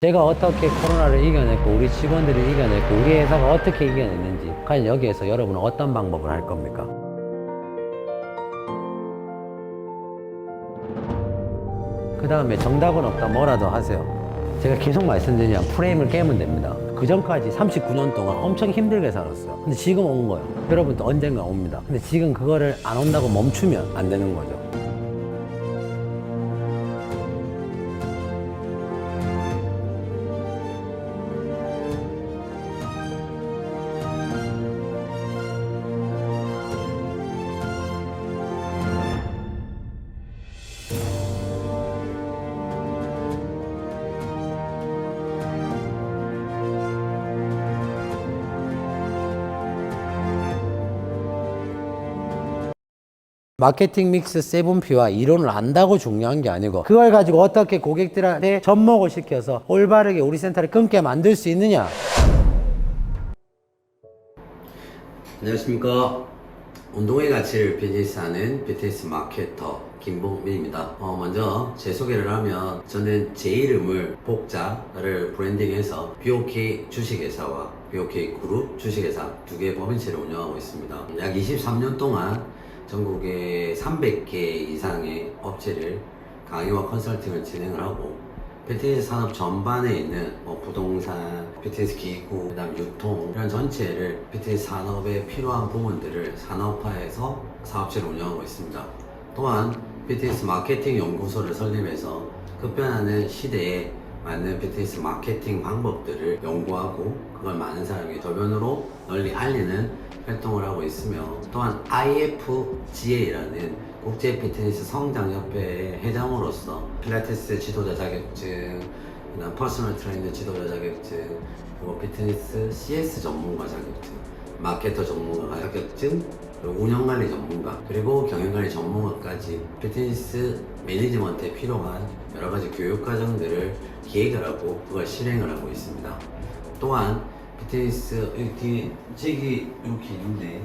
제가 어떻게 코로나를 이겨냈고 우리 직원들이 이겨냈고 우리 회사가 어떻게 이겨냈는지 과연 여기에서 여러분은 어떤 방법을 할 겁니까? 그 다음에 정답은 없다 뭐라도 하세요. 제가 계속 말씀드리냐 프레임을 깨면 됩니다. 그 전까지 39년 동안 엄청 힘들게 살았어요. 근데 지금 온 거예요. 여러분도 언젠가 옵니다. 근데 지금 그거를 안 온다고 멈추면 안 되는 거죠 마케팅 믹스 7P와 이론을 안다고 중요한 게 아니고 그걸 가지고 어떻게 고객들한테 접목을 시켜서 올바르게 우리 센터를 끊게 만들 수 있느냐. 안녕하십니까. 운동의 가치를 비즈니스하는 BTS 마케터 김봉민입니다. 어, 먼저 제 소개를 하면 저는 제 이름을 복자를 브랜딩해서 BOK 주식회사와 BOK 그룹 주식회사 두 개의 법인체를 운영하고 있습니다. 약 23년 동안 전국에 300개 이상의 업체를 강의와 컨설팅을 진행을 하고 BTS 산업 전반에 있는 뭐 부동산, BTS 기구, 그다음 유통 이런 전체를 BTS 산업에 필요한 부분들을 산업화해서 사업체를 운영하고 있습니다. 또한 BTS 마케팅 연구소를 설립해서 급변하는 시대에 맞는 BTS 마케팅 방법들을 연구하고 그걸 많은 사람에게 저변으로 널리 알리는 활동을 하고 있으며 또한 IFGA라는 국제 피트니스 성장협회의 회장으로서 필라테스 지도자 자격증, 퍼스널 트레이너 지도자 자격증, 그리고 피트니스 CS 전문가 자격증, 마케터 전문가 자격증, 그리고 운영관리 전문가, 그리고 경영관리 전문가까지 피트니스 매니지먼트에 필요한 여러 가지 교육 과정들을 기획을 하고 그걸 실행을 하고 있습니다. 또한 BTS 여기 책이 이렇게 있는데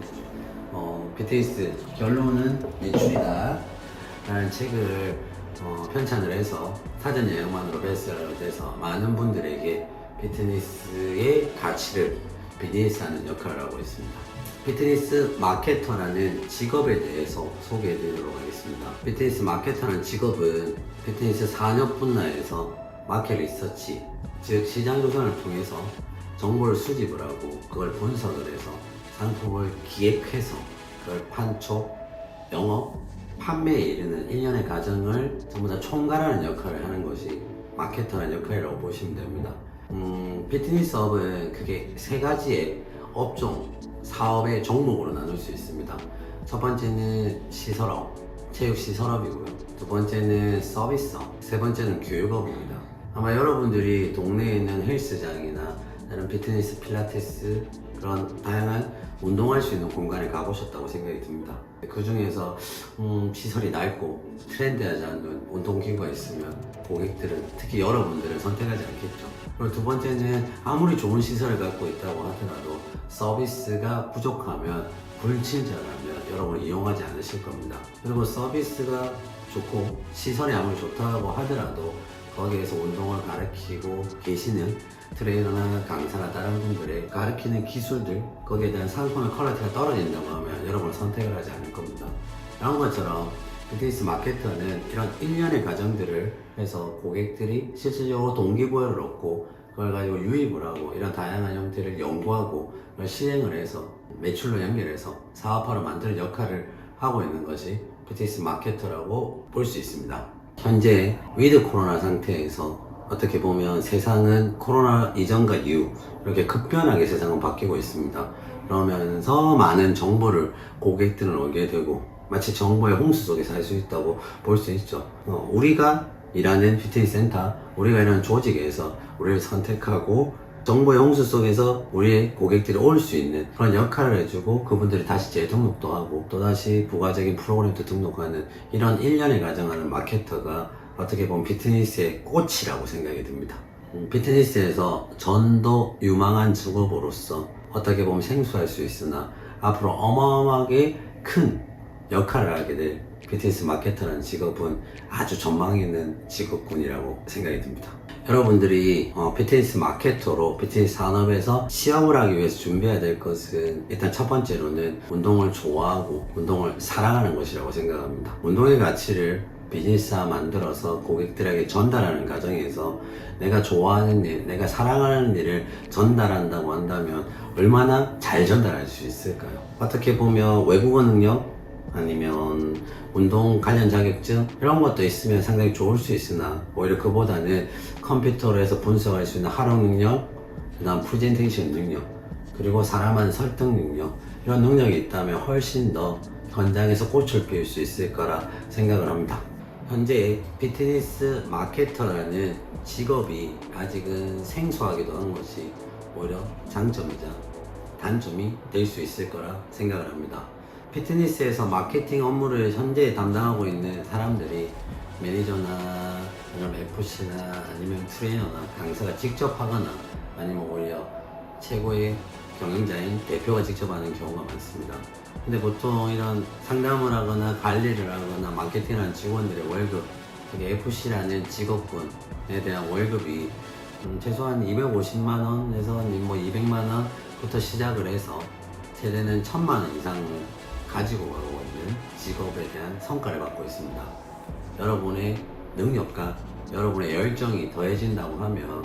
어, BTS 결론은 매출이다 라는 책을 어, 편찬을 해서 사전 예약만으로 베스트셀러가 돼서 많은 분들에게 피트니스의 가치를 비즈니스 하는 역할을 하고 있습니다. 피트니스 마케터라는 직업에 대해서 소개해 드리도록 하겠습니다. 피트니스 마케터라는 직업은 피트니스 산업 분야에서 마켓 리서치, 즉 시장 조사를 통해서 정보를 수집을 하고 그걸 분석을 해서 상품을 기획해서 그걸 판촉, 영업, 판매에 이르는 일련의 과정을 전부 다 총괄하는 역할을 하는 것이 마케터라는 역할이라고 보시면 됩니다. 음, 피트니스업은 크게 세 가지의 업종, 사업의 종목으로 나눌 수 있습니다. 첫 번째는 시설업, 체육시설업이고요. 두 번째는 서비스업, 세 번째는 교육업입니다. 아마 여러분들이 동네에 있는 헬스장이나 다른 피트니스, 필라테스 그런 다양한 운동할 수 있는 공간에 가보셨다고 생각이 듭니다. 그 중에서 음, 시설이 낡고 트렌드하지 않는 운동기구가 있으면 고객들은 특히 여러분들은 선택하지 않겠죠. 그리고 두 번째는 아무리 좋은 시설을 갖고 있다고 하더라도 서비스가 부족하면 불친절하면 여러분을 이용하지 않으실 겁니다. 그리고 서비스가 좋고 시설이 아무리 좋다고 하더라도 거기에서 운동을 가르치고 계시는 트레이너나 강사나 다른 분들의 가르치는 기술들 거기에 대한 상품의 퀄리티가 떨어진다고 하면 여러분을 선택을 하지 않을 겁니다. 이런 것처럼 BTS 마케터는 이런 일련의 과정들을 해서 고객들이 실질적으로 동기부여를 얻고 그걸 가지고 유입을 하고 이런 다양한 형태를 연구하고 그걸 실행을 해서 매출로 연결해서 사업화로 만드는 역할을 하고 있는 것이 BTS 마케터라고 볼 수 있습니다. 현재 위드 코로나 상태에서 어떻게 보면 세상은 코로나 이전과 이후 이렇게 급변하게 세상은 바뀌고 있습니다. 그러면서 많은 정보를 고객들은 얻게 되고 마치 정보의 홍수 속에 살 수 있다고 볼 수 있죠. 어, 우리가 일하는 피트니스 센터, 우리가 일하는 조직에서 우리를 선택하고 정보의 홍수 속에서 우리의 고객들이 올 수 있는 그런 역할을 해주고 그분들이 다시 재등록도 하고 또다시 부가적인 프로그램도 등록하는 이런 일련의 과정하는 마케터가 어떻게 보면 피트니스의 꽃이라고 생각이 듭니다. 음, 피트니스에서 전도 유망한 직업으로서 어떻게 보면 생소할 수 있으나 앞으로 어마어마하게 큰 역할을 하게 될 BTS 마케터라는 직업은 아주 전망 있는 직업군이라고 생각이 듭니다. 여러분들이 어, 피트니스 마케터로 피트니스 산업에서 시험을 하기 위해서 준비해야 될 것은 일단 첫 번째로는 운동을 좋아하고 운동을 사랑하는 것이라고 생각합니다. 운동의 가치를 비즈니스화 만들어서 고객들에게 전달하는 과정에서 내가 좋아하는 일, 내가 사랑하는 일을 전달한다고 한다면 얼마나 잘 전달할 수 있을까요? 어떻게 보면 외국어 능력 아니면 운동 관련 자격증 이런 것도 있으면 상당히 좋을 수 있으나 오히려 그보다는 컴퓨터로 해서 분석할 수 있는 활용 능력 그 다음 프레젠테이션 능력 그리고 사람한 설득 능력 이런 능력이 있다면 훨씬 더 현장에서 꽃을 피울 수 있을 거라 생각을 합니다 현재 피트니스 마케터라는 직업이 아직은 생소하기도 한 것이 오히려 장점이자 단점이 될 수 있을 거라 생각을 합니다. 피트니스에서 마케팅 업무를 현재 담당하고 있는 사람들이 매니저나 아니면 FC나 아니면 트레이너나 강사가 직접 하거나 아니면 오히려 최고의 경영자인 대표가 직접 하는 경우가 많습니다. 근데 보통 이런 상담을 하거나 관리를 하거나 마케팅하는 직원들의 월급, 특히 FC라는 직업군에 대한 월급이 음, 최소한 250만 원에서 뭐 200만 원부터 시작을 해서 최대는 1000만 원 이상을 가지고 가고 있는 직업에 대한 성과를 받고 있습니다. 여러분의 능력과 여러분의 열정이 더해진다고 하면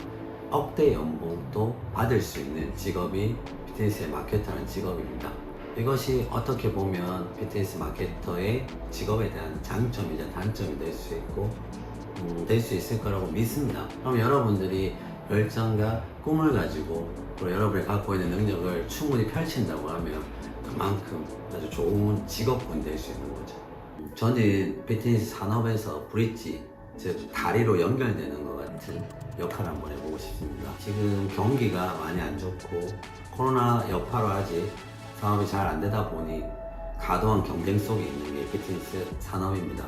억대 연봉도 받을 수 있는 직업이 피트니스의 마케터라는 직업입니다. 이것이 어떻게 보면 피트니스 마케터의 직업에 대한 장점이자 단점이 될 수 있고 음, 될수 있을 거라고 믿습니다. 그럼 여러분들이 열정과 꿈을 가지고 그리고 여러분이 갖고 있는 능력을 충분히 펼친다고 하면 그만큼 아주 좋은 직업군이 될 수 있는 거죠. 저는 피트니스 산업에서 브릿지, 즉 다리로 연결되는 것 같은 역할을 한번 해보고 싶습니다. 지금 경기가 많이 안 좋고 코로나 여파로 아직 사업이 잘 안 되다 보니 과도한 경쟁 속에 있는 게 피트니스 산업입니다.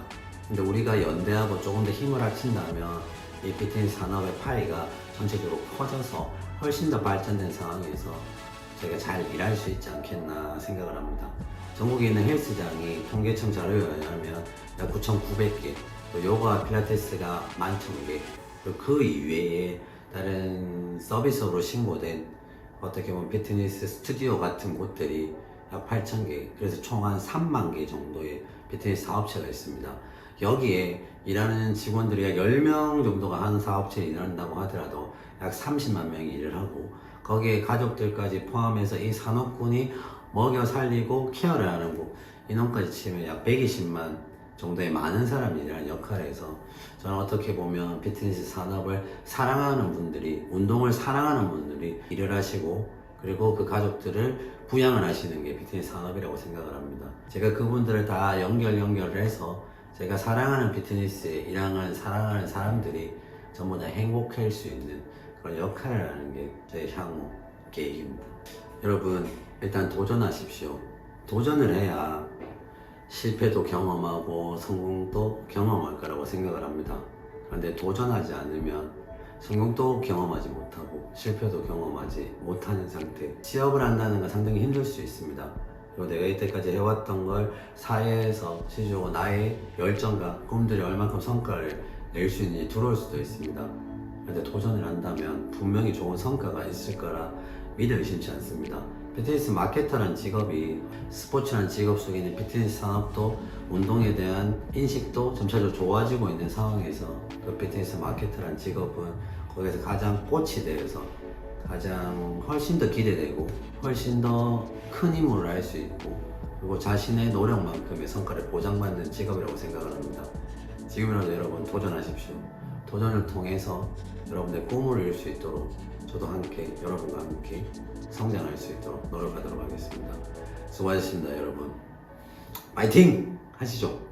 근데 우리가 연대하고 조금 더 힘을 합친다면 이 피트니스 산업의 파이가 전체적으로 커져서 훨씬 더 발전된 상황에서 저희가 잘 일할 수 있지 않겠나 생각을 합니다. 전국에 있는 헬스장이 통계청 자료에 의하면 약 9,900개, 또 요가 필라테스가 11,000개, 그리고 그 이외에 다른 서비스로 신고된 어떻게 보면 피트니스 스튜디오 같은 곳들이 약 8,000개, 그래서 총 한 3만 개 정도의 피트니스 사업체가 있습니다. 여기에 일하는 직원들이 약 10명 정도가 하는 사업체에 일한다고 하더라도 약 30만 명이 일을 하고 거기에 가족들까지 포함해서 이 산업군이 먹여 살리고 케어를 하는 곳 인원까지 치면 약 120만 정도의 많은 사람이 일하는 역할에서 저는 어떻게 보면 피트니스 산업을 사랑하는 분들이 운동을 사랑하는 분들이 일을 하시고 그리고 그 가족들을 부양을 하시는 게 피트니스 산업이라고 생각을 합니다. 제가 그분들을 다 연결 연결을 해서 제가 사랑하는 피트니스에 일하는 사랑하는 사람들이 전부 다 행복할 수 있는 그런 역할을 하는 게 제 향후 계획입니다. 여러분 일단 도전하십시오. 도전을 해야 실패도 경험하고 성공도 경험할 거라고 생각을 합니다. 그런데 도전하지 않으면 성공도 경험하지 못하고 실패도 경험하지 못하는 상태. 취업을 한다는 건 상당히 힘들 수 있습니다. 그리고 내가 이때까지 해왔던 걸 사회에서 실제로 나의 열정과 꿈들이 얼만큼 성과를 낼 수 있는지 들어올 수도 있습니다. 그런데 도전을 한다면 분명히 좋은 성과가 있을 거라 믿어 의심치 않습니다. 피트니스 마케터라는 직업이 스포츠라는 직업 속에 있는 피트니스 산업도 운동에 대한 인식도 점차적으로 좋아지고 있는 상황에서 그 피트니스 마케터라는 직업은 거기서 가장 꽃이 되어서 가장 훨씬 더 기대되고 훨씬 더큰 임무를 할수 있고 그리고 자신의 노력만큼의 성과를 보장받는 직업이라고 생각을 합니다. 지금이라도 여러분 도전하십시오. 도전을 통해서 여러분의 꿈을 이룰 수 있도록 저도 함께 여러분과 함께 성장할 수 있도록 노력하도록 하겠습니다. 수고하셨습니다, 여러분. 파이팅 하시죠.